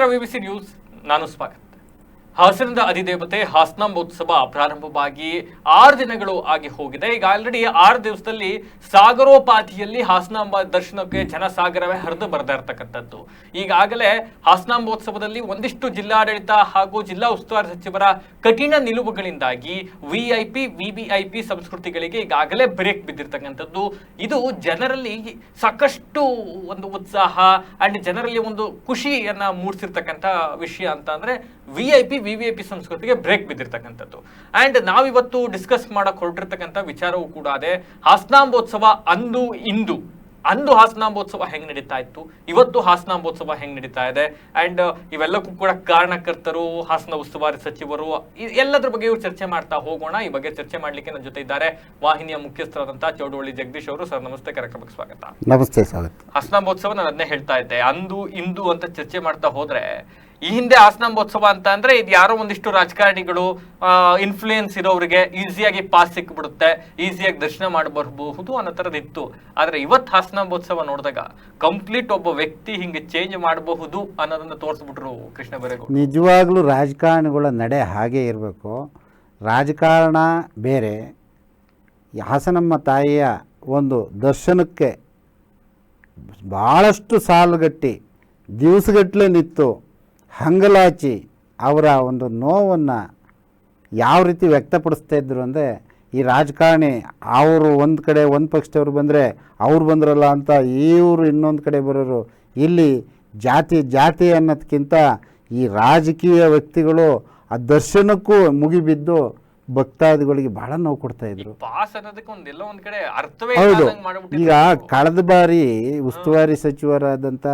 ನೋಡ್ತಾ ಇದ್ರೆ ವಿಬಿಸಿ ನ್ಯೂಸ್ ನಾನು ಸ್ವಾಗತ ಹಾಸನದ ಅಧಿದೇವತೆ ಹಾಸನಾಂಬೋತ್ಸವ ಪ್ರಾರಂಭವಾಗಿ ಆರು ದಿನಗಳು ಆಗಿ ಹೋಗಿದೆ. ಈಗ ಆಲ್ರೆಡಿ ಆರು ದಿವಸದಲ್ಲಿ ಸಾಗರೋಪಾತಿಯಲ್ಲಿ ಹಾಸನಾಂಬ ದರ್ಶನಕ್ಕೆ ಜನಸಾಗರವೇ ಹರಿದು ಬರ್ತಾ ಇರ್ತಕ್ಕಂಥದ್ದು. ಈಗಾಗಲೇ ಹಾಸನಾಂಬೋತ್ಸವದಲ್ಲಿ ಒಂದಿಷ್ಟು ಜಿಲ್ಲಾಡಳಿತ ಹಾಗೂ ಜಿಲ್ಲಾ ಉಸ್ತುವಾರಿ ಸಚಿವರ ಕಠಿಣ ನಿಲುವುಗಳಿಂದಾಗಿ ವಿಐಪಿ ವಿವಿಐಪಿ ಸಂಸ್ಕೃತಿಗಳಿಗೆ ಈಗಾಗಲೇ ಬ್ರೇಕ್ ಬಿದ್ದಿರ್ತಕ್ಕಂಥದ್ದು. ಇದು ಜನರಲ್ಲಿ ಸಾಕಷ್ಟು ಒಂದು ಉತ್ಸಾಹ ಅಂಡ್ ಜನರಲ್ಲಿ ಒಂದು ಖುಷಿಯನ್ನ ಮೂಡಿಸಿರ್ತಕ್ಕಂಥ ವಿಷಯ ಅಂತ ಅಂದ್ರೆ V I P V V I P ಸಂಸ್ಕೃತಿಗೆ ಬ್ರೇಕ್ ಬಿದ್ದಿರ್ತಕ್ಕಂಥದ್ದು. ಅಂಡ್ ನಾವಿವತ್ತು ಡಿಸ್ಕಸ್ ಮಾಡಕ್ ಹೊರಟಿರ್ತಕ್ಕಂಥ ವಿಚಾರವೂ ಕೂಡ ಅದೇ. ಹಾಸನಾಂಬೋತ್ಸವ ಅಂದು ಇಂದು. ಅಂದು ಹಾಸನಾಂಬೋತ್ಸವ ಹೆಂಗ್ ನಡೀತಾ ಇತ್ತು? ಇವತ್ತು ಹಾಸನಾಂಬೋತ್ಸವ ಹೆಂಗ್ ನಡೀತಾ ಇದೆ? ಅಂಡ್ ಇವೆಲ್ಲಕ್ಕೂ ಕೂಡ ಕಾರಣಕರ್ತರು ಹಾಸನ ಉಸ್ತುವಾರಿ ಸಚಿವರು ಎಲ್ಲದರ ಬಗ್ಗೆ ಬಗ್ಗೆಯೂ ಚರ್ಚೆ ಮಾಡ್ತಾ ಹೋಗೋಣ. ಈ ಬಗ್ಗೆ ಚರ್ಚೆ ಮಾಡ್ಲಿಕ್ಕೆ ನನ್ನ ಜೊತೆ ಇದ್ದಾರೆ ವಾಹಿನಿಯ ಮುಖ್ಯಸ್ಥರಾದಂತಹ ಚೌಡವಳ್ಳಿ ಜಗದೀಶ್ ಅವರು. ಸರ್ ನಮಸ್ತೆ. ಕಾರ್ಯಕ್ರಮಕ್ಕೆ ಸ್ವಾಗತ. ನಮಸ್ತೆ ಸ್ವಾಗತ. ಹಾಸನಾಂಬೋತ್ಸವ ನಾನು ಅದನ್ನೇ ಹೇಳ್ತಾ ಇದ್ದೆ. ಅಂದು ಇಂದು ಅಂತ ಚರ್ಚೆ ಮಾಡ್ತಾ ಹೋದ್ರೆ ಈ ಹಿಂದೆ ಹಾಸನಾಂಬೋತ್ಸವ ಅಂತ ಅಂದ್ರೆ ಇದು ಯಾರೋ ಒಂದಿಷ್ಟು ರಾಜಕಾರಣಿಗಳು ಇನ್ಫ್ಲೂಯೆನ್ಸ್ ಇರೋರಿಗೆ ಈಸಿಯಾಗಿ ಪಾಸ್ ಸಿಕ್ಬಿಡುತ್ತೆ ಈಸಿಯಾಗಿ ದರ್ಶನ ಮಾಡಬಹುದು ಅನ್ನೋ ಥರದ್ದು ಇತ್ತು. ಆದರೆ ಇವತ್ತು ಹಾಸನಾಂಬೋತ್ಸವ ನೋಡಿದಾಗ ಕಂಪ್ಲೀಟ್ ಒಬ್ಬ ವ್ಯಕ್ತಿ ಹಿಂಗೆ ಚೇಂಜ್ ಮಾಡಬಹುದು ಅನ್ನೋದನ್ನ ತೋರಿಸ್ಬಿಟ್ರು ಕೃಷ್ಣ ಬೈರೇಗೌಡ ನಿಜವಾಗ್ಲೂ ರಾಜಕಾರಣಿಗಳ ನಡೆ ಹಾಗೇ ಇರಬೇಕು. ರಾಜಕಾರಣ ಬೇರೆ. ಹಾಸನಮ್ಮ ತಾಯಿಯ ಒಂದು ದರ್ಶನಕ್ಕೆ ಭಾಳಷ್ಟು ಸಾಲುಗಟ್ಟಿ ದಿವಸಗಟ್ಟಲೆ ನಿಂತು ಹಂಗಲಾಚಿ ಅವರ ಒಂದು ನೋವನ್ನು ಯಾವ ರೀತಿ ವ್ಯಕ್ತಪಡಿಸ್ತಾ ಇದ್ರು ಅಂದರೆ ಈ ರಾಜಕಾರಣಿ ಅವರು ಒಂದು ಕಡೆ ಒಂದು ಪಕ್ಷದವ್ರು ಬಂದರೆ ಅವ್ರು ಬಂದ್ರಲ್ಲ ಅಂತ ಇವರು ಇನ್ನೊಂದು ಕಡೆ ಬರೋರು ಇಲ್ಲಿ ಜಾತಿ ಜಾತಿ ಅನ್ನೋದಕ್ಕಿಂತ ಈ ರಾಜಕೀಯ ವ್ಯಕ್ತಿಗಳು ಆ ದರ್ಶನಕ್ಕೂ ಮುಗಿಬಿದ್ದು ಭಕ್ತಾದಿಗಳಿಗೆ ಬಹಳ ನೋವು ಕೊಡ್ತಾ ಇದ್ರು. ಪಾಸ್ ಅನ್ನೋದಕ್ಕೆ ಒಂದೆಲ್ಲ ಒಂದ್ ಕಡೆ ಅರ್ಥವೇ ಹೌದು. ಈಗ ಕಳೆದ ಬಾರಿ ಉಸ್ತುವಾರಿ ಸಚಿವರಾದಂಥ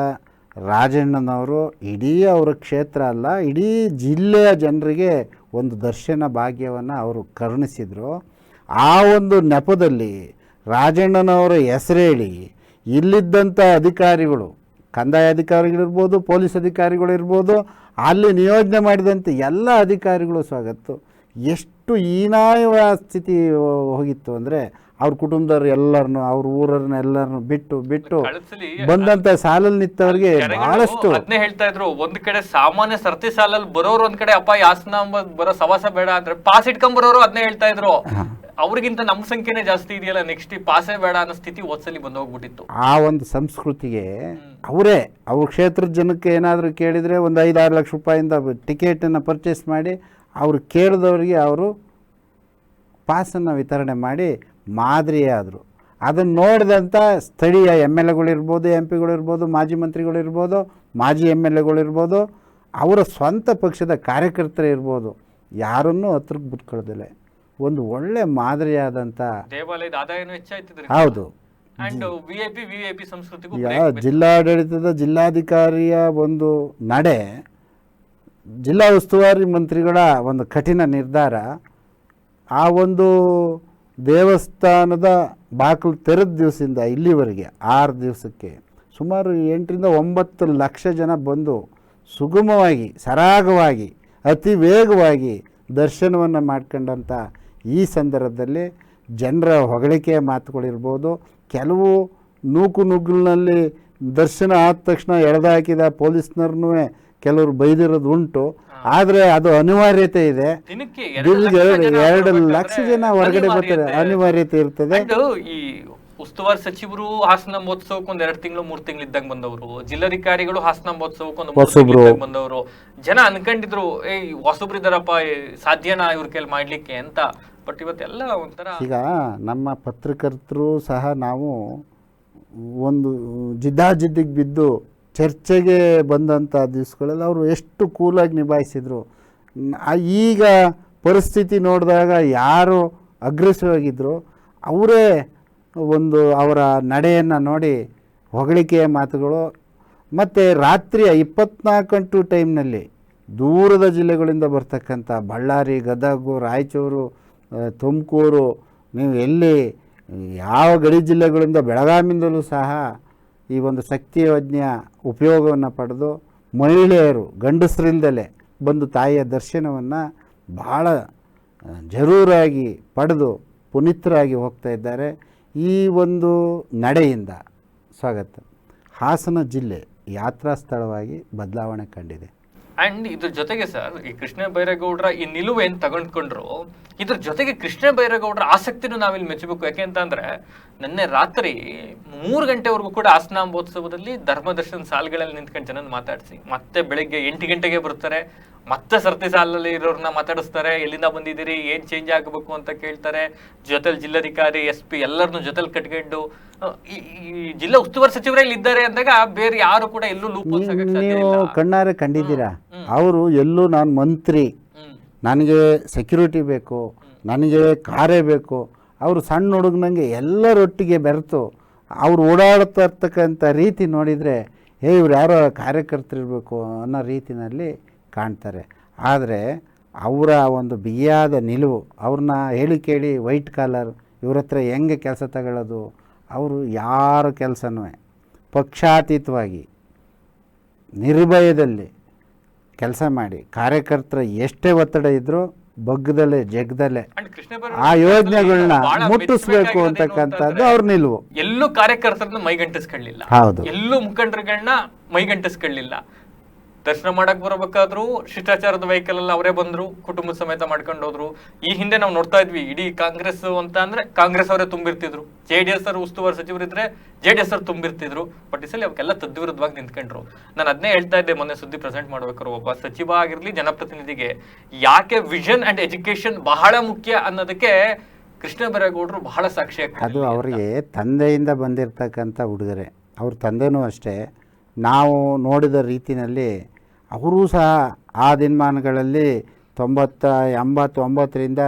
ರಾಜಣ್ಣನವರು ಇಡೀ ಅವರ ಕ್ಷೇತ್ರ ಅಲ್ಲ, ಇಡೀ ಜಿಲ್ಲೆಯ ಜನರಿಗೆ ಒಂದು ದರ್ಶನ ಭಾಗ್ಯವನ್ನು ಅವರು ಕರುಣಿಸಿದರು. ಆ ಒಂದು ನೆಪದಲ್ಲಿ ರಾಜಣ್ಣನವರ ಹೆಸರೇಳಿ ಇಲ್ಲಿದ್ದಂಥ ಅಧಿಕಾರಿಗಳು, ಕಂದಾಯ ಅಧಿಕಾರಿಗಳಿರ್ಬೋದು, ಪೊಲೀಸ್ ಅಧಿಕಾರಿಗಳಿರ್ಬೋದು, ಅಲ್ಲಿ ನಿಯೋಜನೆ ಮಾಡಿದಂಥ ಎಲ್ಲ ಅಧಿಕಾರಿಗಳು ಸ್ವಾಗತ್ತು. ಎಷ್ಟು ಹೀನಾಯ ಸ್ಥಿತಿ ಹೋಗಿತ್ತು ಅಂದರೆ ಅವ್ರ ಕುಟುಂಬದವ್ರು ಎಲ್ಲರನ್ನು ಅವ್ರ ಊರನ್ನ ಎಲ್ಲರನ್ನು ಬಿಟ್ಟು ಬಿಟ್ಟು ಬಂದಂತ ಸಾಲಲ್ಲಿ ನಿಂತವ್ರಿಗೆ ಬಹಳಷ್ಟು ಅದನ್ನೇ ಹೇಳ್ತಾ ಇದ್ರು. ಒಂದ್ ಕಡೆ ಸಾಮಾನ್ಯ ಸರ್ತಿ ಸಾಲಲ್ಲಿ ಬರೋರು ಒಂದ್ ಕಡೆ ಅಪ್ಪ ಯಾಸನ ಬರೋ ಸವಾಸ ಬೇಡ ಅಂದ್ರೆ ಪಾಸ್ ಇಟ್ಕೊಂಡ್ ಬರೋರು ಅದನ್ನೇ ಹೇಳ್ತಾ ಇದ್ರು. ಅವ್ರಿಗಿಂತ ನಮ್ಮ ಸಂಖ್ಯೆನೇ ಜಾಸ್ತಿ ಇದೆಯಲ್ಲ ನೆಕ್ಸ್ಟ್ ಪಾಸೇ ಬೇಡ ಅನ್ನೋ ಸ್ಥಿತಿ ಓದ್ಸಲಿ ಬಂದು ಹೋಗ್ಬಿಟ್ಟಿತ್ತು ಆ ಒಂದು ಸಂಸ್ಕೃತಿಗೆ ಅವರೇ ಅವ್ರ ಕ್ಷೇತ್ರದ ಜನಕ್ಕೆ ಏನಾದರೂ ಕೇಳಿದ್ರೆ ಒಂದು ಐದಾರು ಲಕ್ಷ ರೂಪಾಯಿಂದ ಟಿಕೆಟನ್ನು ಪರ್ಚೇಸ್ ಮಾಡಿ ಅವರು ಕೇಳಿದವರಿಗೆ ಅವರು ಪಾಸನ್ನು ವಿತರಣೆ ಮಾಡಿ ಮಾದರಿಯಾದರು. ಅದನ್ನು ನೋಡಿದಂಥ ಸ್ಥಳೀಯ ಎಂ ಎಲ್ ಎಗಳಿರ್ಬೋದು ಎಂ ಪಿಗಳಿರ್ಬೋದು ಮಾಜಿ ಮಂತ್ರಿಗಳಿರ್ಬೋದು ಮಾಜಿ ಎಂ ಎಲ್ ಎಗಳಿರ್ಬೋದು ಅವರ ಸ್ವಂತ ಪಕ್ಷದ ಕಾರ್ಯಕರ್ತರೇ ಇರ್ಬೋದು. ಯಾರನ್ನೂ ಹತ್ರಕ್ಕೆ ಬಿಟ್ಕೊಳ್ಳೋದಿಲ್ಲ ಒಂದು ಒಳ್ಳೆ ಮಾದರಿಯಾದಂಥ ದೇವಾಲಯದ ಆದಾಯನೂ ಹೆಚ್ಚಾಯ್ತಿದ್ರಿ ಹೌದು. ಜಿಲ್ಲಾಡಳಿತದ ಜಿಲ್ಲಾಧಿಕಾರಿಯ ಒಂದು ನಡೆ ಜಿಲ್ಲಾ ಉಸ್ತುವಾರಿ ಮಂತ್ರಿಗಳ ಒಂದು ಕಠಿಣ ನಿರ್ಧಾರ, ಆ ಒಂದು ದೇವಸ್ಥಾನದ ಬಾಗಿಲು ತೆರೆದ ದಿವಸದಿಂದ ಇಲ್ಲಿವರೆಗೆ, ಆರು ದಿವಸಕ್ಕೆ ಸುಮಾರು ಎಂಟರಿಂದ ಒಂಬತ್ತು ಲಕ್ಷ ಜನ ಬಂದು ಸುಗಮವಾಗಿ, ಸರಾಗವಾಗಿ, ಅತಿ ವೇಗವಾಗಿ ದರ್ಶನವನ್ನು ಮಾಡ್ಕೊಂಡಂಥ ಈ ಸಂದರ್ಭದಲ್ಲಿ ಜನರ ಹೊಗಳಿಕೆಯ ಮಾತುಗಳಿರ್ಬೋದು. ಕೆಲವು ನೂಕು ನುಗ್ಗಲಿನಲ್ಲಿ ದರ್ಶನ ಆದ ತಕ್ಷಣ ಎಳೆದಾಕಿದ ಪೊಲೀಸ್ನವ್ರನ್ನೂ ಕೆಲವರು ಬೈದಿರೋದು ಉಂಟು. ಆದರೆ ಅದು ಅನಿವಾರ್ಯತೆ ಇದೆ. ದಿನಕ್ಕೆ ಎರಡು ಲಕ್ಷ ಜನ ಹೊರಗಡೆ ಬರ್ತಾರೆ. ಅನಿವಾರ್ಯತೆ. ಇರ್ತದೆ. ಈ ಉಸ್ತುವಾರಿ ಸಚಿವರು ಹಾಸನ ಮಹೋತ್ಸವಕ್ಕೆ ಒಂದ್ ಎರಡು ತಿಂಗಳು ಮೂರ್ ತಿಂಗಳು ಇದ್ದಂಗ ಬಂದವರು. ಜಿಲ್ಲಾಧಿಕಾರಿಗಳು ಹಾಸನ ಮಹೋತ್ಸವಕ್ಕೆ ಒಂದು ಬಂದವರು. ಜನ ಅನ್ಕೊಂಡಿದ್ರು ಏ ಹೊಸಬ್ರು ಇದಾರಪ್ಪ ಸಾಧ್ಯನಾ ಇವ್ರ ಕೈಲಿ ಮಾಡ್ಲಿಕ್ಕೆ? ಅಂತ. ಬಟ್ ಇವತ್ತೆಲ್ಲ ಒಂಥರ ಈಗ ನಮ್ಮ ಪತ್ರಕರ್ತರು ಸಹ ನಾವು ಒಂದು ಜಿದ್ದಾಜಿದ್ದಿಗೆ ಬಿದ್ದು ಚರ್ಚೆಗೆ ಬಂದಂಥ ದಿವಸಗಳಲ್ಲಿ ಅವರು ಎಷ್ಟು ಕೂಲಾಗಿ ನಿಭಾಯಿಸಿದರು. ಈಗ ಪರಿಸ್ಥಿತಿ ನೋಡಿದಾಗ ಯಾರು ಅಗ್ರೆಸಿವ್ ಆಗಿದ್ದರು ಅವರೇ ಒಂದು ಅವರ ನಡೆಯನ್ನು ನೋಡಿ ಹೊಗಳಿಕೆಯ ಮಾತುಗಳು. ಮತ್ತು ರಾತ್ರಿಯ ಇಪ್ಪತ್ನಾಲ್ಕು ಗಂಟು ಟೈಮ್ನಲ್ಲಿ ದೂರದ ಜಿಲ್ಲೆಗಳಿಂದ ಬರ್ತಕ್ಕಂಥ ಬಳ್ಳಾರಿ, ಗದಗು, ರಾಯಚೂರು ತುಮಕೂರು, ನೀವು ಎಲ್ಲಿ ಯಾವ ಗಡಿ ಜಿಲ್ಲೆಗಳಿಂದ ಬೆಳಗಾಮಿಂದಲೂ ಸಹ ಈ ಒಂದು ಶಕ್ತಿಯಜ್ಞ ಉಪಯೋಗವನ್ನು ಪಡೆದು ಮಹಿಳೆಯರು, ಗಂಡಸರಿಂದಲೇ ಬಂದು ತಾಯಿಯ ದರ್ಶನವನ್ನು ಭಾಳ ಜರೂರಾಗಿ ಪಡೆದು ಪುನೀತರಾಗಿ ಹೋಗ್ತಾ ಇದ್ದಾರೆ. ಈ ಒಂದು ನಡೆಯಿಂದ ಸ್ವಾಗತ. ಹಾಸನ ಜಿಲ್ಲೆ ಯಾತ್ರಾ ಸ್ಥಳವಾಗಿ ಬದಲಾವಣೆ ಕಂಡಿದೆ. ಅಂಡ್ ಇದ್ರ ಜೊತೆಗೆ ಸರ್, ಈ ಕೃಷ್ಣ ಬೈರೇಗೌಡರ ಈ ನಿಲುವು ಏನ್ ತಗೊಂಡ್ಕೊಂಡ್ರು, ಇದ್ರ ಜೊತೆಗೆ ಕೃಷ್ಣ ಬೈರೇಗೌಡರ ಆಸಕ್ತಿನೂ ನಾವಿಲ್ಲಿ ಮೆಚ್ಚಬೇಕು. ಯಾಕೆ ಅಂತಂದ್ರೆ, ನಿನ್ನೆ ರಾತ್ರಿ ಮೂರು ಗಂಟೆವರೆಗೂ ಕೂಡ ಆಸನಾಂಬೋತ್ಸವದಲ್ಲಿ ಧರ್ಮದರ್ಶನ್ ಸಾಲ್ಗಳಲ್ಲಿ ನಿಂತ್ಕೊಂಡು ಜನ ಮಾತಾಡಿಸಿ, ಮತ್ತೆ ಬೆಳಿಗ್ಗೆ ಎಂಟು ಗಂಟೆಗೆ ಬರ್ತಾರೆ. ಮತ್ತೆ ಸರ್ತಿ ಸಾಲಲ್ಲಿ ಇರೋರನ್ನ ಮಾತಾಡಿಸ್ತಾರೆ ಎಲ್ಲಿಂದ ಬಂದಿದ್ದೀರಿ ಏನ್ ಚೇಂಜ್ ಆಗಬೇಕು ಅಂತ ಕೇಳ್ತಾರೆ. ಜೊತೆಲಿ ಜಿಲ್ಲಾಧಿಕಾರಿ ಎಸ್ ಪಿ ಎಲ್ಲರನ್ನು ಜೊತೆಲಿ ಕಟ್ಕೊಂಡು ಈ ಜಿಲ್ಲಾ ಉಸ್ತುವಾರಿ ಸಚಿವರೇ ಇಲ್ಲಿ ಇದ್ದಾರೆ ಅಂದಾಗ ಬೇರೆ ಯಾರು ಕೂಡ ಎಲ್ಲೂ ಲೂಪ್ ನೀವು ಕಣ್ಣಾರೆ ಕಂಡಿದ್ದೀರಾ. ಅವರು ಎಲ್ಲೂ ನಾನು ಮಂತ್ರಿ. ನನಗೆ ಸೆಕ್ಯೂರಿಟಿ ಬೇಕು ನನಗೆ ಕಾರೇ ಬೇಕು. ಅವರು ಸಣ್ಣ ಹುಡುಗನಂಗೆ ಎಲ್ಲರೊಟ್ಟಿಗೆ ಬೆರೆತು ಅವ್ರು ಓಡಾಡ್ತಾ ಇರ್ತಕ್ಕಂಥ ರೀತಿ ನೋಡಿದರೆ ಏ ಇವ್ರು ಯಾರೋ ಕಾರ್ಯಕರ್ತರಿರಬೇಕು ಅನ್ನೋ ರೀತಿನಲ್ಲಿ ಕಾಣ್ತಾರೆ. ಆದರೆ ಅವರ ಒಂದು ಬಿಗಿಯಾದ ನಿಲುವು ಅವ್ರನ್ನ ಹೇಳಿ ಕೇಳಿ ವೈಟ್ ಕಾಲರ್ ಇವ್ರ ಹತ್ರ ಹೆಂಗೆ ಕೆಲಸ ತಗೊಳ್ಳೋದು ಅವರು ಯಾರ ಕೆಲಸನೂ ಪಕ್ಷಾತೀತವಾಗಿ ನಿರ್ಭಯದಲ್ಲಿ ಕೆಲಸ ಮಾಡಿ ಕಾರ್ಯಕರ್ತರ ಎಷ್ಟೇ ಒತ್ತಡ ಇದ್ದರೂ ಬಗ್ಗದಲ್ಲೇ ಜಗ್ದಲ್ಲೇ ಆ ಯೋಜನೆಗಳನ್ನ ಮುಟ್ಟಿಸ್ಬೇಕು ಅಂತಕ್ಕಂಥದ್ದು ಅವ್ರ ನಿಲುವು. ಎಲ್ಲೂ ಕಾರ್ಯಕರ್ತರನ್ನ ಮೈಗಂಟಿಸ್ಕೊಳ್ಳಿಲ್ಲ. ಹೌದು. ಎಲ್ಲೂ ಮುಖಂಡರುಗಳನ್ನ ಮೈಗಂಟಿಸ್ಕೊಳ್ಳಿಲ್ಲ. ದರ್ಶನ ಮಾಡಕ್ ಬರಬೇಕಾದ್ರು ಶಿಷ್ಟಾಚಾರದ ವೆಹಿಕಲ್ ಅಲ್ಲಿ ಅವರೇ ಬಂದ್ರು ಕುಟುಂಬ ಸಮೇತ ಮಾಡ್ಕೊಂಡು ಹೋದ್ರು. ಈ ಹಿಂದೆ ನಾವು ನೋಡ್ತಾ ಇದ್ವಿ ಇಡೀ ಕಾಂಗ್ರೆಸ್ ಅಂತ ಅಂದ್ರೆ ಕಾಂಗ್ರೆಸ್ ಅವರೇ ತುಂಬಿರ್ತಿದ್ರು. ಜೆ ಡಿ ಎಸ್ ಅವರು ಉಸ್ತುವಾರಿ ಸಚಿವರಿದ್ರೆ ಜೆ ಡಿ ಎಸ್ ಅವ್ರು ತುಂಬಿರ್ತಿದ್ರು. ಬಟ್ ಈ ಸಲ ಅವಕ್ಕೆಲ್ಲ ತದ್ವಿರುದ್ಧವಾಗಿ ನಿಂತ್ಕೊಂಡ್ರು. ನಾನು ಅದನ್ನೇ ಹೇಳ್ತಾ ಇದ್ದೆ ಮೊನ್ನೆ ಸುದ್ದಿ ಪ್ರೆಸೆಂಟ್ ಮಾಡ್ಬೇಕಾರು ಒಬ್ಬ ಸಚಿವ ಆಗಿರ್ಲಿ ಜನಪ್ರತಿನಿಧಿಗೆ. ಯಾಕೆ ವಿಷನ್ ಅಂಡ್ ಎಜುಕೇಶನ್ ಬಹಳ ಮುಖ್ಯ ಅನ್ನೋದಕ್ಕೆ ಕೃಷ್ಣ ಬೈರೇಗೌಡರು ಬಹಳ ಸಾಕ್ಷಿ ಅದು ಅವರಿಗೆ ತಂದೆಯಿಂದ ಬಂದಿರತಕ್ಕಂಥ ಹುಡುಗರೆ ಅವ್ರ ತಂದೆನೂ ಅಷ್ಟೇ. ನಾವು ನೋಡಿದ ರೀತಿಯಲ್ಲಿ ಅವರೂ ಸಹ ಆ ದಿನಮಾನಗಳಲ್ಲಿ ತೊಂಬತ್ತ ಎಂಬತ್ತು ಒಂಬತ್ತರಿಂದ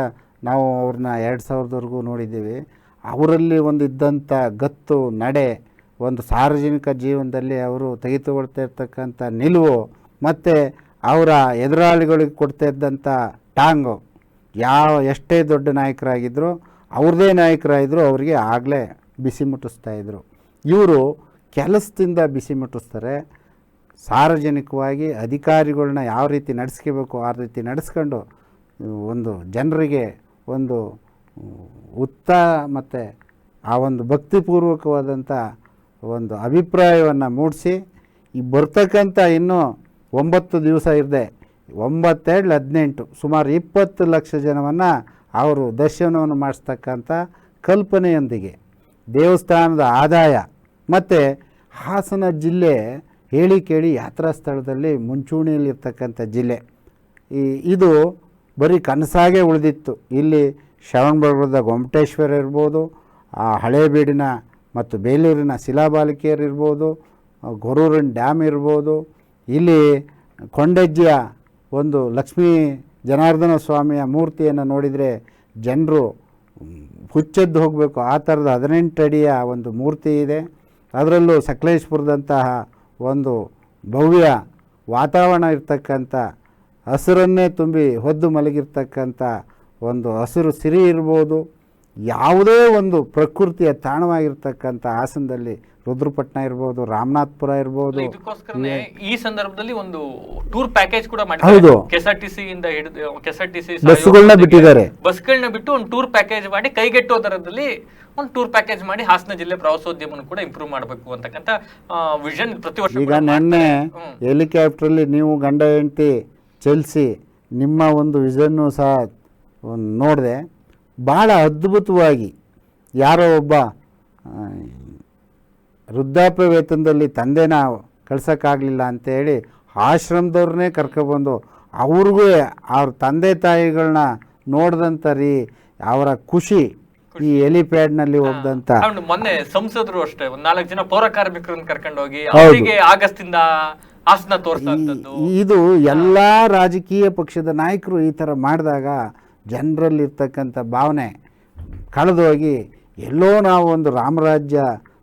ನಾವು ಅವ್ರನ್ನ ಎರಡು ಸಾವಿರದವರೆಗೂ ನೋಡಿದ್ದೀವಿ. ಅವರಲ್ಲಿ ಒಂದು ಇದ್ದಂಥ ಗತ್ತು, ನಡೆ, ಒಂದು ಸಾರ್ವಜನಿಕ ಜೀವನದಲ್ಲಿ ಅವರು ತೆಗೆದುಕೊಳ್ತಾ ಇರ್ತಕ್ಕಂಥ ನಿಲುವು ಮತ್ತು ಅವರ ಎದುರಾಳಿಗಳಿಗೆ ಕೊಡ್ತಾ ಇದ್ದಂಥ ಟಾಂಗು ಯಾವ, ಎಷ್ಟೇ ದೊಡ್ಡ ನಾಯಕರಾಗಿದ್ದರೂ ಅವ್ರದ್ದೇ ನಾಯಕರಾಗಿದ್ದರು ಅವರಿಗೆ ಆಗಲೇ ಬಿಸಿ ಮುಟ್ಟಿಸ್ತಾ ಇದ್ರು. ಇವರು ಕೆಲಸದಿಂದ ಬಿಸಿ ಮುಟ್ಟಿಸ್ತಾರೆ. ಸಾರ್ವಜನಿಕವಾಗಿ ಅಧಿಕಾರಿಗಳನ್ನ ಯಾವ ರೀತಿ ನಡೆಸ್ಕೋಬೇಕು, ಆ ರೀತಿ ನಡೆಸ್ಕೊಂಡು, ಒಂದು ಜನರಿಗೆ ಒಂದು ಉತ್ತ ಮತ್ತು ಆ ಒಂದು ಭಕ್ತಿಪೂರ್ವಕವಾದಂಥ ಒಂದು ಅಭಿಪ್ರಾಯವನ್ನು ಮೂಡಿಸಿ, ಈ ಬರ್ತಕ್ಕಂಥ ಇನ್ನೂ ಒಂಬತ್ತು ದಿವಸ ಇರದೆ, ಒಂಬತ್ತೆರಡು ಹದಿನೆಂಟು, ಸುಮಾರು ಇಪ್ಪತ್ತು ಲಕ್ಷ ಜನವನ್ನು ಅವರು ದರ್ಶನವನ್ನು ಮಾಡಿಸ್ತಕ್ಕಂಥ ಕಲ್ಪನೆಯೊಂದಿಗೆ ದೇವಸ್ಥಾನದ ಆದಾಯ, ಮತ್ತು ಹಾಸನ ಜಿಲ್ಲೆ ಹೇಳಿ ಕೇಳಿ ಯಾತ್ರಾ ಸ್ಥಳದಲ್ಲಿ ಮುಂಚೂಣಿಯಲ್ಲಿರ್ತಕ್ಕಂಥ ಜಿಲ್ಲೆ. ಈ, ಇದು ಬರೀ ಕನಸಾಗೆ ಉಳಿದಿತ್ತು. ಇಲ್ಲಿ ಶ್ರವಣಬೆಳಗೊಳದ ಗೊಮಟೇಶ್ವರ ಇರ್ಬೋದು, ಆ ಹಳೇಬೀಡಿನ ಮತ್ತು ಬೇಲೂರಿನ ಶಿಲಾಬಾಲಿಕೆಯರು ಇರ್ಬೋದು, ಗೊರೂರಿನ ಡ್ಯಾಮ್ ಇರ್ಬೋದು, ಇಲ್ಲಿ ಕೊಂಡಜ್ಜಿಯ ಒಂದು ಲಕ್ಷ್ಮೀ ಜನಾರ್ದನ ಸ್ವಾಮಿಯ ಮೂರ್ತಿಯನ್ನು ನೋಡಿದರೆ ಜನರು ಹುಚ್ಚೆದ್ದು ಹೋಗಬೇಕು. ಆ ಥರದ ಹದಿನೆಂಟು ಅಡಿಯ ಒಂದು ಮೂರ್ತಿ ಇದೆ. ಅದರಲ್ಲೂ ಸಕಲೇಶ್ಪುರದಂತಹ ಒಂದು ಭವ್ಯ ವಾತಾವರಣ ಇರ್ತಕ್ಕಂಥ ಹಸಿರನ್ನೇ ತುಂಬಿ ಹೊದ್ದು ಮಲಗಿರ್ತಕ್ಕಂಥ ಒಂದು ಹಸಿರು ಸಿರಿ ಇರ್ಬೋದು, ಯಾವುದೇ ಒಂದು ಪ್ರಕೃತಿಯ ತಾಣವಾಗಿರ್ತಕ್ಕಂಥ ಹಾಸನದಲ್ಲಿ ರುದ್ರಪಟ್ಟಣ ಇರ್ಬೋದು ರಾಮನಾಥ್ಪುರ ಇರ್ಬೋದು ಇದಕ್ಕೋಸ್ಕರನೇ ಈ ಸಂದರ್ಭದಲ್ಲಿ ಒಂದು ಟೂರ್ ಪ್ಯಾಕೇಜ್ ಕೂಡ ಹೌದು. ಮಾಡಿದ್ದಾರೆ ಕೆಎಸ್ಆರ್ಟಿಸಿ ಇಂದ ಹಿಡಿದು ಕೆಎಸ್ಆರ್ಟಿಸಿ ಬಸ್ಗಳನ್ನ ಬಿಟ್ಟಿದ್ದಾರೆ. ಬಸ್ಗಳನ್ನ ಬಿಟ್ಟು ಒಂದು ಟೂರ್ ಪ್ಯಾಕೇಜ್ ಮಾಡಿ ಕೈಗೆಟ್ಟುವ ದರದಲ್ಲಿ ಒಂದು ಟೂರ್ ಪ್ಯಾಕೇಜ್ ಮಾಡಿ ಹಾಸನ ಜಿಲ್ಲೆ ಪ್ರವಾಸೋದ್ಯಮನ ಕೂಡ ಇಂಪ್ರೂವ್ ಮಾಡಬೇಕು ಅಂತಕ್ಕಂಥ ವಿಷನ್ ಪ್ರತಿ ವರ್ಷ ಈಗ ನೆನ್ನೆ ಹೆಲಿಕಾಪ್ಟರ್ ಹೆಲಿಕಾಪ್ಟ್ರಲ್ಲಿ ನೀವು ಗಂಡ ಹೆಂಡತಿ ಚಲಿಸಿ ನಿಮ್ಮ ಒಂದು ವಿಷನ್ನು ಸಹ ನೋಡಿದೆ ಭಾಳ ಅದ್ಭುತವಾಗಿ ಯಾರೋ ಒಬ್ಬ ವೃದ್ಧಾಪ್ಯ ವೇತನದಲ್ಲಿ ತಂದೆನ ಕಳ್ಸೋಕ್ಕಾಗಲಿಲ್ಲ ಅಂತೇಳಿ ಆಶ್ರಮದವ್ರನ್ನೇ ಕರ್ಕೊಬಂದು ಅವ್ರಿಗೂ ಅವ್ರ ತಂದೆ ತಾಯಿಗಳನ್ನ ನೋಡಿದಂಥ ರೀ ಅವರ ಖುಷಿ ಈ ಹೆಲಿಪ್ಯಾಡ್ನಲ್ಲಿ ಹೋಗ್ದಂತ. ಮೊನ್ನೆ ಸಂಸದರು ಅಷ್ಟೇ ಒಂದ್ ನಾಲ್ಕು ಜನ ಪೌರ ಕಾರ್ಮಿಕರನ್ನ ಕರ್ಕೊಂಡು ಹೋಗಿ. ಅವರಿಗೆ ಆಗಸ್ಟಿಂದ ಆಸನ ಇದು ಎಲ್ಲ ರಾಜಕೀಯ ಪಕ್ಷದ ನಾಯಕರು ಈ ಥರ ಮಾಡಿದಾಗ ಜನರಲ್ಲಿರ್ತಕ್ಕಂಥ ಭಾವನೆ ಕಳೆದೋಗಿ ಎಲ್ಲೋ ನಾವು ಒಂದು ರಾಮರಾಜ್ಯ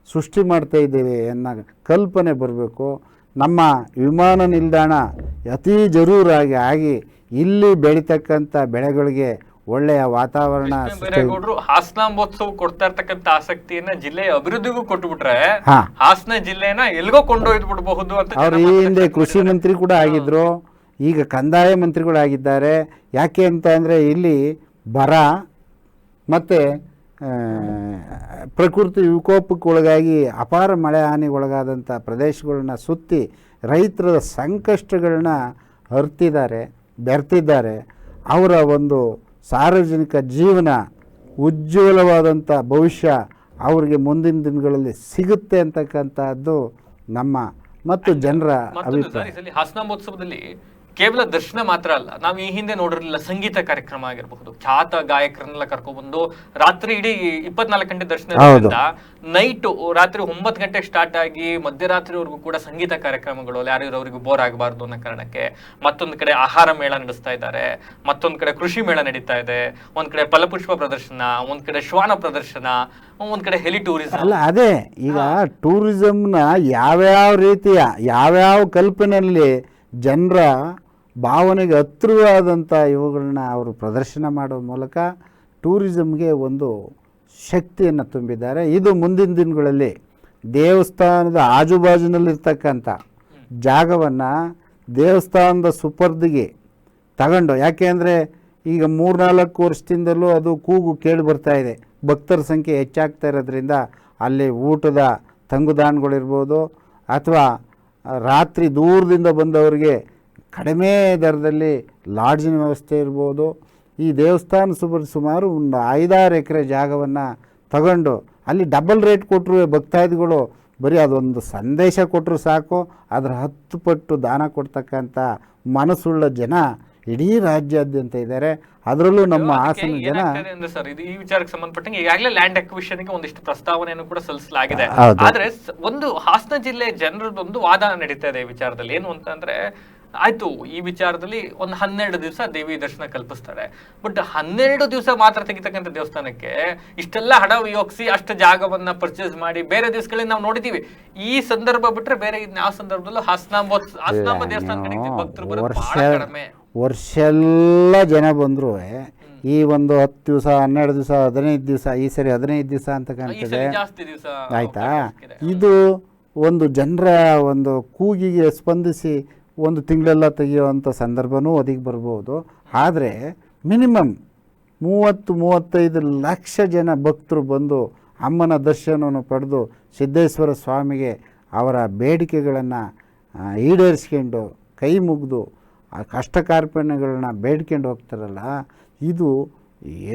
ಸೃಷ್ಟಿ ಮಾಡ್ತಾ ಇದ್ದೇವೆ ಅನ್ನೋ ಕಲ್ಪನೆ ಬರಬೇಕು ನಮ್ಮ ವಿಮಾನ ನಿಲ್ದಾಣ ಅತಿ ಜರೂರಾಗಿ ಆಗಿ ಇಲ್ಲಿ ಬೆಳೀತಕ್ಕಂಥ ಬೆಳೆಗಳಿಗೆ ಒಳ್ಳೆಯ ವಾತಾವರಣ ಹಾಸನ ಮಹೋತ್ಸವ ಕೊಡ್ತಾ ಇರ್ತಕ್ಕಂಥ ಆಸಕ್ತಿಯನ್ನ ಜಿಲ್ಲೆಯ ಅಭಿವೃದ್ಧಿಗೂ ಕೊಟ್ಟುಬಿಟ್ರೆ ಹಾ. ಹಾಸನ ಜಿಲ್ಲೆನ ಎಲ್ಗೋ ಕೊಂಡೊಯ್ದು ಬಿಡಬಹುದು ಅಂತ ಅವ್ರು ಈ ಹಿಂದೆ ಕೃಷಿ. ಮಂತ್ರಿ ಕೂಡ ಆಗಿದ್ರು ಈಗ ಕಂದಾಯ ಮಂತ್ರಿಗಳಾಗಿದ್ದಾರೆ ಯಾಕೆ ಅಂತ ಅಂದರೆ ಇಲ್ಲಿ ಬರ ಮತ್ತು ಪ್ರಕೃತಿ ವಿಕೋಪಕ್ಕೊಳಗಾಗಿ ಅಪಾರ ಮಳೆ ಹಾನಿಗೊಳಗಾದಂಥ ಪ್ರದೇಶಗಳನ್ನ ಸುತ್ತಿ ರೈತರ ಸಂಕಷ್ಟಗಳನ್ನ ಅರ್ತಿದ್ದಾರೆ ಬೆರ್ತಿದ್ದಾರೆ. ಅವರ ಒಂದು ಸಾರ್ವಜನಿಕ ಜೀವನ ಉಜ್ವಲವಾದಂಥ ಭವಿಷ್ಯ ಅವರಿಗೆ ಮುಂದಿನ ದಿನಗಳಲ್ಲಿ ಸಿಗುತ್ತೆ ಅಂತಕ್ಕಂಥದ್ದು ನಮ್ಮ ಮತ್ತು ಜನರ ಅಭಿಪ್ರಾಯ. ಹಾಸನ ಮಹೋತ್ಸವದಲ್ಲಿ ಕೇವಲ ದರ್ಶನ ಮಾತ್ರ ಅಲ್ಲ ನಾವು ಈ ಹಿಂದೆ ನೋಡಿರಲಿಲ್ಲ ಸಂಗೀತ ಕಾರ್ಯಕ್ರಮ ಆಗಿರಬಹುದು. ಖ್ಯಾತ ಗಾಯಕರನ್ನೆಲ್ಲ ಕರ್ಕೊಂಡ್ಬಂದು ರಾತ್ರಿ ಇಡೀ ಇಪ್ಪತ್ನಾಲ್ಕು ಗಂಟೆ ದರ್ಶನ. ನೈಟ್ ರಾತ್ರಿ ಒಂಬತ್ತು ಗಂಟೆಗೆ ಸ್ಟಾರ್ಟ್ ಆಗಿ ಮಧ್ಯರಾತ್ರಿವರೆಗೂ ಕೂಡ ಸಂಗೀತ ಕಾರ್ಯಕ್ರಮಗಳು ಯಾರು ಅವರಿಗೆ ಬೋರ್ ಆಗಬಾರ್ದು ಅನ್ನೋ ಕಾರಣಕ್ಕೆ ಮತ್ತೊಂದು ಕಡೆ ಆಹಾರ ಮೇಳ ನಡೆಸ್ತಾ ಇದ್ದಾರೆ ಮತ್ತೊಂದು ಕಡೆ ಕೃಷಿ ಮೇಳ ನಡೀತಾ ಇದೆ ಒಂದ್ ಕಡೆ ಫಲಪುಷ್ಪ ಪ್ರದರ್ಶನ ಒಂದ್ ಕಡೆ ಶ್ವಾನ ಪ್ರದರ್ಶನ ಒಂದ್ ಕಡೆ ಹೆಲಿ ಟೂರಿಸಂ ಅಲ್ಲ ಅದೇ ಈಗ ಟೂರಿಸಂನ ಯಾವ್ಯಾವ ರೀತಿಯ ಯಾವ್ಯಾವ ಕಲ್ಪನೆಯಲ್ಲಿ ಜನರ ಭಾವನೆಗೆ ಹತ್ತಿರವಾದಂಥ ಇವುಗಳನ್ನ ಅವರು ಪ್ರದರ್ಶನ ಮಾಡೋ ಮೂಲಕ ಟೂರಿಸಮ್ಗೆ ಒಂದು ಶಕ್ತಿಯನ್ನು ತುಂಬಿದ್ದಾರೆ. ಇದು ಮುಂದಿನ ದಿನಗಳಲ್ಲಿ ದೇವಸ್ಥಾನದ ಆಜುಬಾಜಿನಲ್ಲಿರ್ತಕ್ಕಂಥ ಜಾಗವನ್ನು ದೇವಸ್ಥಾನದ ಸುಪರ್ದಿಗೆ ತಗೊಂಡು, ಯಾಕೆ ಅಂದರೆ ಈಗ ಮೂರ್ನಾಲ್ಕು ವರ್ಷದಿಂದಲೂ ಅದು ಕೂಗು ಕೇಳಿ ಬರ್ತಾ ಇದೆ. ಭಕ್ತರ ಸಂಖ್ಯೆ ಹೆಚ್ಚಾಗ್ತಾ ಇರೋದ್ರಿಂದ ಅಲ್ಲಿ ಊಟದ ತಂಗುದಾಣಗಳಿರ್ಬೋದು ಅಥವಾ ರಾತ್ರಿ ದೂರದಿಂದ ಬಂದವರಿಗೆ ಕಡಿಮೆ ದರದಲ್ಲಿ ಲಾಡ್ಜಿನ ವ್ಯವಸ್ಥೆ ಇರ್ಬೋದು. ಈ ದೇವಸ್ಥಾನ ಸುಮಾರು ಸುಮಾರು ಒಂದು ಐದಾರು ಎಕರೆ ಜಾಗವನ್ನು ತಗೊಂಡು ಅಲ್ಲಿ ಡಬಲ್ ರೇಟ್ ಕೊಟ್ಟರು ಭಕ್ತಾದಿಗಳು ಬರೀ ಅದೊಂದು ಸಂದೇಶ ಕೊಟ್ಟರು ಸಾಕು. ಅದರ ಹತ್ತು ಪಟ್ಟು ದಾನ ಕೊಡ್ತಕ್ಕಂಥ ಮನಸ್ಸುಳ್ಳ ಜನ ಇಡೀ ರಾಜ್ಯಾದ್ಯಂತ ಇದ್ದಾರೆ. ಅದರಲ್ಲೂ ನಮ್ಮ ಹಾಸನ ಜನ ಸರ್ ಇದು ಈ ವಿಚಾರಕ್ಕೆ ಸಂಬಂಧಪಟ್ಟಂಗೆ ಈಗಾಗಲೇ ಲ್ಯಾಂಡ್ ಅಕ್ವಿಷನ್ಗೆ ಒಂದಿಷ್ಟು ಪ್ರಸ್ತಾವನೆಯನ್ನು ಕೂಡ ಸಲ್ಲಿಸಲಾಗಿದೆ. ಆದ್ರೆ ಒಂದು ಹಾಸನ ಜಿಲ್ಲೆ ಜನರದೊಂದು ವಾದ ನಡೀತಾ ಇದೆ ಈ ವಿಚಾರದಲ್ಲಿ. ಏನು ಅಂತಂದ್ರೆ ಆಯ್ತು ಈ ವಿಚಾರದಲ್ಲಿ ಒಂದು ಹನ್ನೆರಡು ದಿವಸ ದೇವಿ ದರ್ಶನ ಕಲ್ಪಿಸ್ತಾರೆ. ಬಟ್ ಹನ್ನೆರಡು ದಿವಸ ಮಾತ್ರ ತೆಗಿತಕ್ಕಂಥ ದೇವಸ್ಥಾನಕ್ಕೆ ಇಷ್ಟೆಲ್ಲ ಹಣ ವಿಯೋಗಿಸಿ ಅಷ್ಟು ಜಾಗವನ್ನ ಪರ್ಚೇಸ್ ಮಾಡಿ ಬೇರೆ ದಿವಸಗಳಲ್ಲಿ ನಾವು ನೋಡಿದೀವಿ. ಈ ಸಂದರ್ಭ ಬಿಟ್ರೆ ಬೇರೆ ಯಾವ ಸಂದರ್ಭದಲ್ಲೂ ಹಾಸನಾಂಬ ಹಾಸನಾಂಬ ದೇವಸ್ಥಾನ ಭಕ್ತರು ಬರೋದು ವರ್ಷ ಬಹಳ ಕಡಿಮೆ. ವರ್ಷೆಲ್ಲ ಜನ ಬಂದರೂ. ಈ ಒಂದು ಹತ್ತು ದಿವಸ ಹನ್ನೆರಡು ದಿವಸ ಹದಿನೈದು ದಿವಸ ಈ ಸರಿ ಹದಿನೈದು ದಿವಸ ಅಂತ ಕಾಣ್ತದೆ. ಆಯಿತಾ? ಇದು ಒಂದು ಜನರ ಒಂದು ಕೂಗಿಗೆ ಸ್ಪಂದಿಸಿ ಒಂದು ತಿಂಗಳೆಲ್ಲ ತೆಗೆಯುವಂಥ ಸಂದರ್ಭವೂ ಒದಗಿ ಬರ್ಬೋದು. ಆದರೆ ಮಿನಿಮಮ್ ಮೂವತ್ತು, ಮೂವತ್ತೈದು ಲಕ್ಷ ಜನ ಭಕ್ತರು ಬಂದು ಅಮ್ಮನ ದರ್ಶನವನ್ನು ಪಡೆದು ಸಿದ್ದೇಶ್ವರ ಸ್ವಾಮಿಗೆ ಅವರ ಬೇಡಿಕೆಗಳನ್ನು ಈಡೇರಿಸ್ಕೊಂಡು ಕೈ ಮುಗಿದು ಆ ಕಷ್ಟ ಕಾರ್ಪಣ್ಯಗಳನ್ನ ಬೇಡ್ಕೊಂಡು ಹೋಗ್ತಾರಲ್ಲ, ಇದು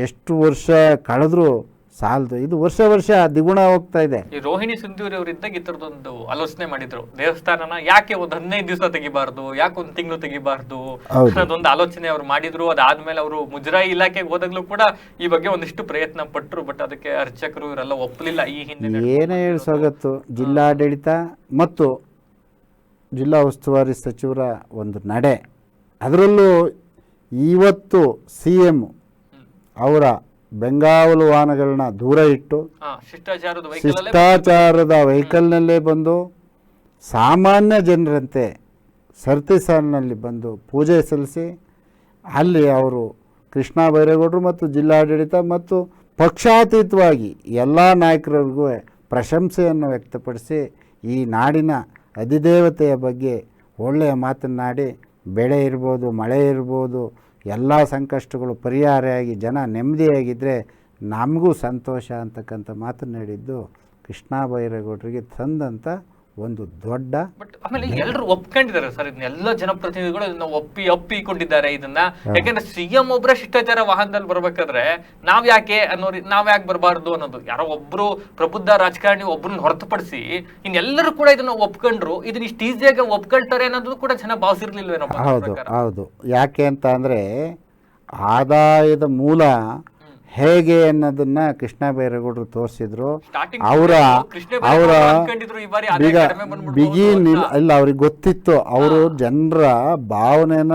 ಎಷ್ಟು ವರ್ಷ ಕಳೆದ್ರೂ ಸಾಲದು. ಇದು ವರ್ಷ ವರ್ಷ ದ್ವಿಗುಣ ಹೋಗ್ತಾ ಇದೆ. ಈ ರೋಹಿಣಿ ಸಿಂಧೂರಿ ಅವರಿದ್ದಾಗ ಈ ತರದೊಂದು ಆಲೋಚನೆ ಮಾಡಿದ್ರು. ದೇವಸ್ಥಾನನ ಯಾಕೆ ಒಂದ್ ಹದಿನೈದು ದಿವಸ ತೆಗಿಬಾರ್ದು ಯಾಕೆ ಒಂದ್ ತಿಂಗಳು ತೆಗಿಬಾರ್ದು ಅದೊಂದು ಅನ್ನೋದೊಂದು ಆಲೋಚನೆ ಅವ್ರು ಮಾಡಿದ್ರು. ಅದಾದ್ಮೇಲೆ ಅವರು ಮುಜರಾಯಿ ಇಲಾಖೆಗೆ ಹೋದಾಗ್ಲೂ ಕೂಡ ಈ ಬಗ್ಗೆ ಒಂದಿಷ್ಟು ಪ್ರಯತ್ನ ಪಟ್ಟರು ಬಟ್ ಅದಕ್ಕೆ ಅರ್ಚಕರು ಇವರೆಲ್ಲ ಒಪ್ಪಲಿಲ್ಲ ಈ ಹಿಂದೆ ಏನೇ ಸ್ವಾಗತ್ತು ಜಿಲ್ಲಾಡಳಿತ ಮತ್ತು ಜಿಲ್ಲಾ ಉಸ್ತುವಾರಿ ಸಚಿವರ ಒಂದು ನಡೆ. ಅದರಲ್ಲೂ ಇವತ್ತು ಸಿ ಎಂ ಅವರ ಬೆಂಗಾವಲು ವಾಹನಗಳನ್ನ ದೂರ ಇಟ್ಟು ಶಿಷ್ಟಾಚಾರದ ವೆಹಿಕಲ್ ಶಿಷ್ಟಾಚಾರದ ವೆಹಿಕಲ್ನಲ್ಲೇ ಬಂದು ಸಾಮಾನ್ಯ ಜನರಂತೆ ಸರ್ತಿ ಸಾಲಿನಲ್ಲಿ ಬಂದು ಪೂಜೆ ಸಲ್ಲಿಸಿ ಅಲ್ಲಿ ಅವರು ಕೃಷ್ಣ ಬೈರೇಗೌಡರು ಮತ್ತು ಜಿಲ್ಲಾಡಳಿತ ಮತ್ತು ಪಕ್ಷಾತೀತವಾಗಿ ಎಲ್ಲ ನಾಯಕರಿಗೂ ಪ್ರಶಂಸೆಯನ್ನು ವ್ಯಕ್ತಪಡಿಸಿ ಈ ನಾಡಿನ ಅಧಿದೇವತೆಯ ಬಗ್ಗೆ ಒಳ್ಳೆಯ ಮಾತನ್ನಾಡಿ ಬೆಳೆ ಇರ್ಬೋದು ಮಳೆ ಇರ್ಬೋದು ಎಲ್ಲ ಸಂಕಷ್ಟಗಳು ಪರಿಹಾರವಾಗಿ ಜನ ನೆಮ್ಮದಿಯಾಗಿದ್ದರೆ ನಮಗೂ ಸಂತೋಷ ಅಂತಕ್ಕಂಥ ಮಾತನ್ನು ಹೇಳಿದ್ದು ಕೃಷ್ಣ ಬೈರೇಗೌಡರಿಗೆ ತಂದಂಥ ಒಂದು ದೊಡ್ಡ ಬಟ್ ಆಮೇಲೆ ಎಲ್ಲರೂ ಒಪ್ಕೊಂಡಿದ್ದಾರೆ ಸರ್ ಇದನ್ನೆಲ್ಲ ಜನಪ್ರತಿನಿಧಿಗಳು ಇದನ್ನ ಒಪ್ಪಿ ಒಪ್ಪಿಕೊಂಡಿದ್ದಾರೆ ಇದನ್ನ. ಯಾಕಂದ್ರೆ ಸಿಎಂ ಒಬ್ರ ಶಿಷ್ಟಾಚಾರ ವಾಹನದಲ್ಲಿ ಬರ್ಬೇಕಾದ್ರೆ ನಾವ್ ಯಾಕೆ ಅನ್ನೋ ನಾವ್ ಯಾಕೆ ಬರಬಾರ್ದು ಅನ್ನೋದು. ಯಾರೋ ಒಬ್ರು ಪ್ರಬುದ್ಧ ರಾಜಕಾರಣಿ ಒಬ್ರನ್ನ ಹೊರತುಪಡಿಸಿ ಇನ್ನೆಲ್ಲರೂ ಕೂಡ ಇದನ್ನ ಒಪ್ಕೊಂಡ್ರು. ಇದನ್ನ ಇಷ್ಟು ಈಸಿಯಾಗಿ ಒಪ್ಕೊಳ್ತಾರೆ ಅನ್ನೋದು ಕೂಡ ಜನ ಭಾವಿಸಿರ್ಲಿಲ್ವೇನೋ ಹೌದು. ಹೌದು. ಯಾಕೆ ಅಂತ ಅಂದ್ರೆ ಆದಾಯದ ಮೂಲ ಹೇಗೆ ಅನ್ನೋದನ್ನ ಕೃಷ್ಣ ಬೈರೇಗೌಡರು ತೋರಿಸಿದ್ರು. ಅವರ ಅವರ ಬೀಗ ಬಿಗಿ ನಿಲ್ ಇಲ್ಲ ಅವ್ರಿಗೆ ಗೊತ್ತಿತ್ತು. ಅವರು ಜನರ ಭಾವನೆನ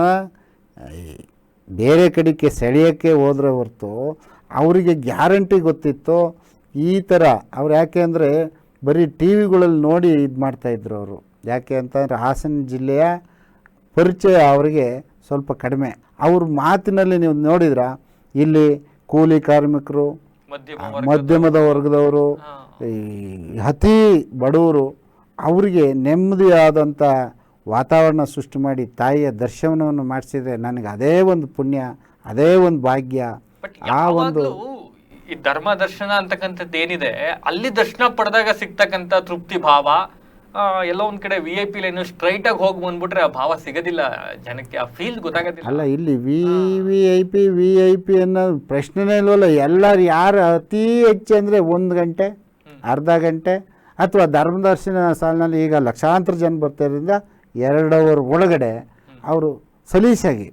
ಬೇರೆ ಕಡೆಗೆ ಸೆಳೆಯೋಕ್ಕೆ ಹೋದ್ರೆ ಹೊರತು ಅವರಿಗೆ ಗ್ಯಾರಂಟಿ ಗೊತ್ತಿತ್ತು. ಈ ಥರ ಅವ್ರು ಯಾಕೆ ಅಂದರೆ ಬರೀ ಟಿ ವಿಗಳಲ್ಲಿ ನೋಡಿ ಇದು ಮಾಡ್ತಾಯಿದ್ರು ಅವರು. ಯಾಕೆ ಅಂತಂದರೆ ಹಾಸನ ಜಿಲ್ಲೆಯ ಪರಿಚಯ ಅವರಿಗೆ ಸ್ವಲ್ಪ ಕಡಿಮೆ. ಅವ್ರ ಮಾತಿನಲ್ಲಿ ನೀವು ನೋಡಿದ್ರೆ? ಇಲ್ಲಿ ಕೂಲಿ ಕಾರ್ಮಿಕರು ಮಧ್ಯಮ ಮಧ್ಯಮದ ವರ್ಗದವರು ಈ ಅತಿ ಬಡವರು ಅವರಿಗೆ ನೆಮ್ಮದಿಯಾದಂಥ ವಾತಾವರಣ ಸೃಷ್ಟಿ ಮಾಡಿ ತಾಯಿಯ ದರ್ಶನವನ್ನು ಮಾಡಿಸಿದ್ರೆ ನನಗೆ ಅದೇ ಒಂದು ಪುಣ್ಯ ಅದೇ ಒಂದು ಭಾಗ್ಯ. ಆ ಒಂದು ಈ ಧರ್ಮ ದರ್ಶನ ಅಂತಕ್ಕಂಥದ್ದು ಏನಿದೆ ಅಲ್ಲಿ ದರ್ಶನ ಪಡೆದಾಗ ಸಿಗ್ತಕ್ಕಂಥ ತೃಪ್ತಿ ಭಾವ ಎಲ್ಲೋ ಒಂದ್ ಕಡೆ V I P line straight ಆಗಿ ಹೋಗಿ ಬಂದ್ಬಿಟ್ರೆ ಆ ಭಾವ ಸಿಗೋದಿಲ್ಲ. ಜನಕ್ಕೆ ಆ ಫೀಲ್ ಗೊತ್ತಾಗೋದಿಲ್ಲ. ಅಲ್ಲ ಇಲ್ಲಿ V V I P V I P ಅನ್ನೋ ಪ್ರಶ್ನೆನೇ ಇಲ್ವಲ್ಲ? ಎಲ್ಲರೂ ಯಾರು ಅತಿ ಹೆಚ್ಚು ಅಂದರೆ ಒಂದು ಗಂಟೆ ಅರ್ಧ ಗಂಟೆ ಅಥವಾ ಧರ್ಮದರ್ಶನ ಸಾಲಿನಲ್ಲಿ ಈಗ ಲಕ್ಷಾಂತರ ಜನ ಬರ್ತಿರೋದ್ರಿಂದ ಎರಡು ಅವರ್ ಒಳಗಡೆ ಅವರು ಸಲೀಸಾಗಿ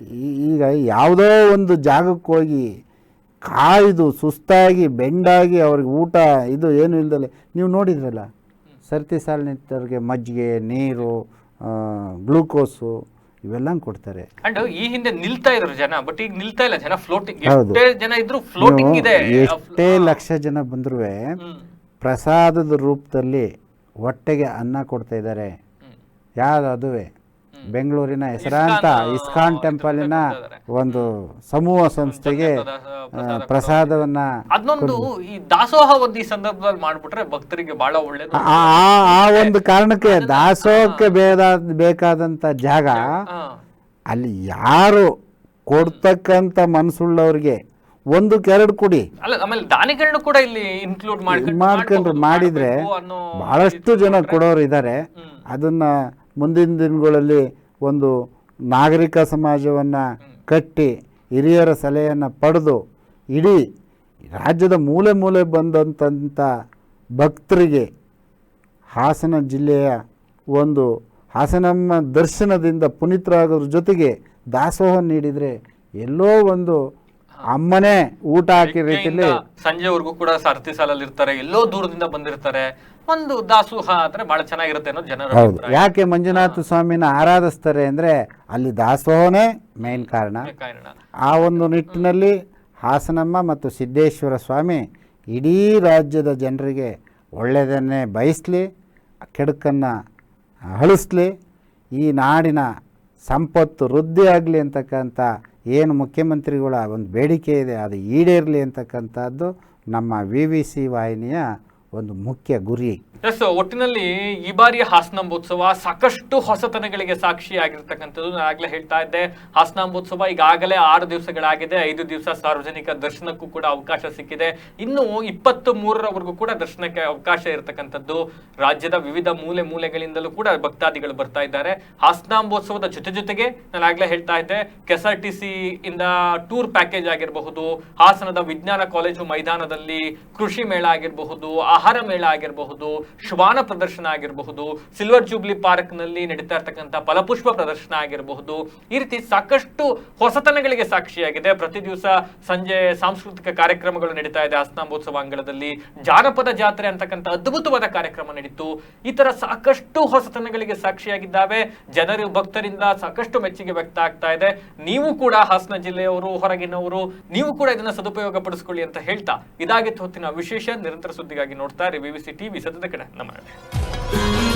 ಈ- ಈಗ ಯಾವುದೋ ಒಂದು ಜಾಗಕ್ಕೆ ಹೋಗಿ ಕಾಯ್ದು ಸುಸ್ತಾಗಿ ಬೆಂಡಾಗಿ ಅವ್ರಿಗೆ ಊಟ ಇದು ಏನು ಇಲ್ದಲೆ ನೀವು ನೋಡಿದ್ರಲ್ಲ? ಸರ್ತಿ ಸಾಲಿನಿದ್ದವ್ರಿಗೆ ಮಜ್ಜಿಗೆ ನೀರು ಗ್ಲೂಕೋಸು ಇವೆಲ್ಲ ಕೊಡ್ತಾರೆ. ಅಂಡ್ ಈ ಹಿಂದೆ ನಿಲ್ತಾ ಇದ್ರು ಜನ ಬಟ್ ಈಗ ನಿಲ್ತಾ ಇಲ್ಲ ಜನ ಫ್ಲೋಟಿಂಗ್. ಎಷ್ಟೇ ಜನ ಇದ್ರು ಫ್ಲೋಟಿಂಗ್ ಇದೆ. ಎಷ್ಟೇ ಲಕ್ಷ ಜನ ಬಂದ್ರೂ ಪ್ರಸಾದದ ರೂಪದಲ್ಲಿ ಹೊಟ್ಟೆಗೆ ಅನ್ನ ಕೊಡ್ತಾ ಇದ್ದಾರೆ. ಯಾರು ಅದುವೆ? ಬೆಂಗಳೂರಿನ ಹೆಸರಾಂತ ಇಸ್ಕಾನ್, ಟೆಂಪಲ್ನ ಒಂದು ಸಮೂಹ ಸಂಸ್ಥೆಗೆ ಪ್ರಸಾದವನ್ನ ಅದನ್ನೊಂದು ಈ ದಾಸೋಹ ಒಂದು ಈ ಸಂದರ್ಭದಲ್ಲಿ ಮಾಡ್ಬಿಟ್ರೆ ಭಕ್ತರಿಗೆ ಬಹಳ ಒಳ್ಳೇದು. ಆ ಒಂದು ಕಾರಣಕ್ಕೆ ದಾಸೋಹಕ್ಕೆ ಬೇಡ ಬೇಕಾದಂಥ ಜಾಗ ಅಲ್ಲಿ ಯಾರು ಕೊಡ್ತಕ್ಕಂಥ ಮನಸ್ಸುಳ್ಳವ್ರಿಗೆ ಒಂದು ಕೆರಡು ಕುಡಿ. ದಾನಿಗಳನ್ನ ಕೂಡ ಇಲ್ಲಿ ಇನ್ಕ್ಲೂಡ್ ಮಾಡ್ಕೊಂಡು ಮಾಡ್ಕೊಂಡ್ರೆ ಮಾಡಿದ್ರೆ ಬಹಳಷ್ಟು ಜನ ಕೊಡೋರು ಇದ್ದಾರೆ ಅದನ್ನ ಮುಂದಿನ ದಿನಗಳಲ್ಲಿ ಒಂದು ನಾಗರಿಕ ಸಮಾಜವನ್ನು ಕಟ್ಟಿ ಹಿರಿಯರ ಸಲಹೆಯನ್ನು ಪಡೆದು ಇಡೀ ರಾಜ್ಯದ ಮೂಲೆ ಮೂಲೆ ಬಂದಂಥ ಭಕ್ತರಿಗೆ ಹಾಸನ ಜಿಲ್ಲೆಯ ಒಂದು ಹಾಸನಮ್ಮ ದರ್ಶನದಿಂದ ಪುನೀತರಾಗೋದ್ರ ಜೊತೆಗೆ ದಾಸೋಹ ನೀಡಿದರೆ ಎಲ್ಲೋ ಒಂದು ಅಮ್ಮನೇ ಊಟ ಹಾಕಿ ರೀತಿಯಲ್ಲಿ ಸಂಜೆವರೆಗೂ ಕೂಡ ಸಾರಥಿ ಸಾಲಲ್ಲಿ ಇರ್ತಾರೆ ಎಲ್ಲೋ ದೂರದಿಂದ ಬಂದಿರ್ತಾರೆ. ಒಂದು ದಾಸೋಹ ಆದ್ರೆ ಬಹಳ ಚೆನ್ನಾಗಿರುತ್ತೆ ಅನ್ನೋದು ಜನರ ಹೌದು. ಯಾಕೆ ಮಂಜುನಾಥ ಸ್ವಾಮಿನ ಆರಾಧಿಸ್ತಾರೆ ಅಂದರೆ ಅಲ್ಲಿ ದಾಸೋಹನೇ ಮೇನ್ ಕಾರಣ. ಕಾರಣ. ಆ ಒಂದು ನಿಟ್ಟಿನಲ್ಲಿ ಹಾಸನಮ್ಮ ಮತ್ತು ಸಿದ್ದೇಶ್ವರ ಸ್ವಾಮಿ ಇಡೀ ರಾಜ್ಯದ ಜನರಿಗೆ ಒಳ್ಳೆಯದನ್ನೇ ಬಯಸಲಿ ಕೆಡುಕನ್ನು ಅಳಿಸ್ಲಿ ಈ ನಾಡಿನ ಸಂಪತ್ತು ವೃದ್ಧಿ ಆಗಲಿ ಅಂತಕ್ಕಂಥ ಏನು ಮುಖ್ಯಮಂತ್ರಿಗಳ ಒಂದು ಬೇಡಿಕೆ ಇದೆ ಅದು ಈಡೇರಲಿ ಅಂತಕ್ಕಂಥದ್ದು ನಮ್ಮ ವಿ ವಿ ಸಿ ವಾಹಿನಿಯ ಒಂದು ಮುಖ್ಯ ಗುರಿ. ಎಸ್ ಒಟ್ಟಿನಲ್ಲಿ ಈ ಬಾರಿಯ ಹಾಸನಾಂಬೋತ್ಸವ ಸಾಕಷ್ಟು ಹೊಸತನಗಳಿಗೆ ಸಾಕ್ಷಿಯಾಗಿರ್ತಕ್ಕಂಥದ್ದು ನಾನು ಆಗ್ಲೇ ಹೇಳ್ತಾ ಇದ್ದೆ. ಹಾಸನಾಂಬೋತ್ಸವ ಈಗಾಗಲೇ ಆರು ದಿವಸಗಳಾಗಿದೆ. ಐದು ದಿವಸ ಸಾರ್ವಜನಿಕ ದರ್ಶನಕ್ಕೂ ಕೂಡ ಅವಕಾಶ ಸಿಕ್ಕಿದೆ. ಇನ್ನು ಇಪ್ಪತ್ತು ಮೂರರವರೆಗೂ ಕೂಡ ದರ್ಶನಕ್ಕೆ ಅವಕಾಶ ಇರತಕ್ಕಂಥದ್ದು. ರಾಜ್ಯದ ವಿವಿಧ ಮೂಲೆ ಮೂಲೆಗಳಿಂದಲೂ ಕೂಡ ಭಕ್ತಾದಿಗಳು ಬರ್ತಾ ಇದ್ದಾರೆ. ಹಾಸನಾಂಬೋತ್ಸವದ ಜೊತೆ ಜೊತೆಗೆ ನಾನು ಆಗ್ಲೇ ಹೇಳ್ತಾ ಇದ್ದೆ ಕೆಎಸ್ಆರ್ ಟಿ ಸಿ ಇಂದ ಟೂರ್ ಪ್ಯಾಕೇಜ್ ಆಗಿರಬಹುದು, ಹಾಸನದ ವಿಜ್ಞಾನ ಕಾಲೇಜು ಮೈದಾನದಲ್ಲಿ ಕೃಷಿ ಮೇಳ ಆಗಿರಬಹುದು, ಆಹಾರ ಮೇಳ ಆಗಿರಬಹುದು ಶ್ವಾನ ಪ್ರದರ್ಶನ ಆಗಿರಬಹುದು, ಸಿಲ್ವರ್ ಜೂಬ್ಲಿ ಪಾರ್ಕ್ನಲ್ಲಿ ನಡೀತಾ ಇರ್ತಕ್ಕಂಥ ಫಲಪುಷ್ಪ ಪ್ರದರ್ಶನ ಆಗಿರಬಹುದು, ಈ ರೀತಿ ಸಾಕಷ್ಟು ಹೊಸತನಗಳಿಗೆ ಸಾಕ್ಷಿಯಾಗಿದೆ. ಪ್ರತಿ ದಿವಸ ಸಂಜೆ ಸಾಂಸ್ಕೃತಿಕ ಕಾರ್ಯಕ್ರಮಗಳು ನಡೀತಾ ಇದೆ ಹಾಸನಾಂಬೋತ್ಸವ ಅಂಗಳದಲ್ಲಿ. ಜಾನಪದ ಜಾತ್ರೆ ಅಂತಕ್ಕಂಥ ಅದ್ಭುತವಾದ ಕಾರ್ಯಕ್ರಮ ನಡೀತು. ಈ ಸಾಕಷ್ಟು ಹೊಸತನಗಳಿಗೆ ಸಾಕ್ಷಿಯಾಗಿದ್ದಾವೆ. ಜನರು, ಭಕ್ತರಿಂದ ಸಾಕಷ್ಟು ಮೆಚ್ಚುಗೆ ವ್ಯಕ್ತ ಆಗ್ತಾ ಇದೆ. ನೀವು ಕೂಡ ಹಾಸನ ಜಿಲ್ಲೆಯವರು, ಹೊರಗಿನವರು, ನೀವು ಕೂಡ ಇದನ್ನ ಸದುಪಯೋಗ ಪಡಿಸ್ಕೊಳ್ಳಿ ಅಂತ ಹೇಳ್ತಾ ಇದಾಗಿತ್ತು ಹೊತ್ತಿನ ವಿಶೇಷ ನಿರಂತರ ಸುದ್ದಿಗಾಗಿ ನೋಡ್ತಾ ಇರಿ ವಿವಿಸಿ ಟಿವಿ ಸದ್ಯದ ಕಡೆ ನಮಸ್ತೆ